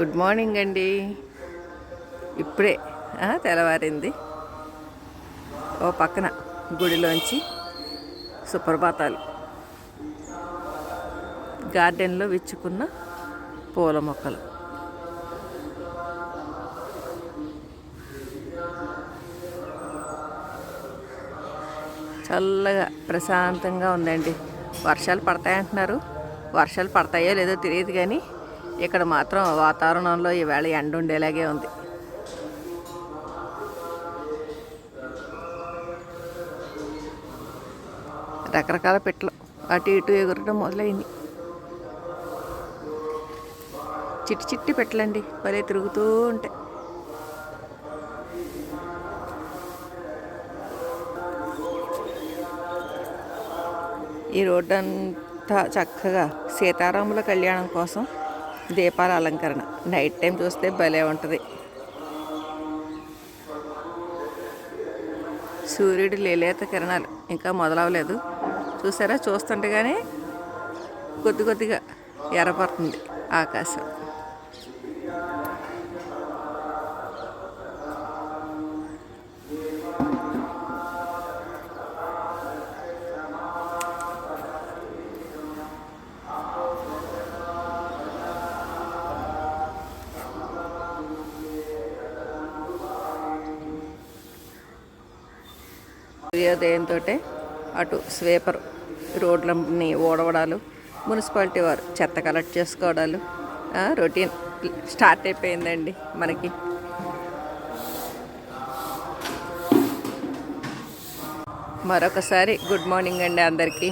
Good morning అండి. ఇప్పుడే తెల్లవారింది. ఓ పక్కన గుడిలోంచి సుప్రభాతాలు. గార్డెన్లో విచ్చుకున్న పూల మొక్కలు. చల్లగా ప్రశాంతంగా ఉందండి. వర్షాలు పడతాయంటున్నారు. వర్షాలు పడతాయో లేదో తెలియదు కానీ ఇక్కడ మాత్రం వాతావరణంలో ఈవేళ ఎండ ఉండేలాగే ఉంది. రకరకాల పెట్టలు అటు ఇటు ఎగురడం మొదలైంది. చిట్టి చిట్టి పెట్టలండి భలే తిరుగుతూ ఉంటాయి. ఈ రోడ్డు అంతా చక్కగా సీతారాముల కళ్యాణం కోసం దీపాల అలంకరణ నైట్ టైం చూస్తే భలే ఉంటుంది. సూర్యుడి లేలేత కిరణాలు ఇంకా మొదలవలేదు. చూసారా? చూస్తుండగానే కొద్ది కొద్దిగా ఎర్రపడుతుంది ఆకాశం. సూర్యోదయంతో అటు స్వేపర్ రోడ్లని ఓడవడాలు మున్సిపాలిటీ వారు చెత్త కలెక్ట్ చేసుకోవడాలు రొటీన్ స్టార్ట్ అయిపోయిందండి మనకి. మరొకసారి గుడ్ మార్నింగ్ అండి అందరికీ.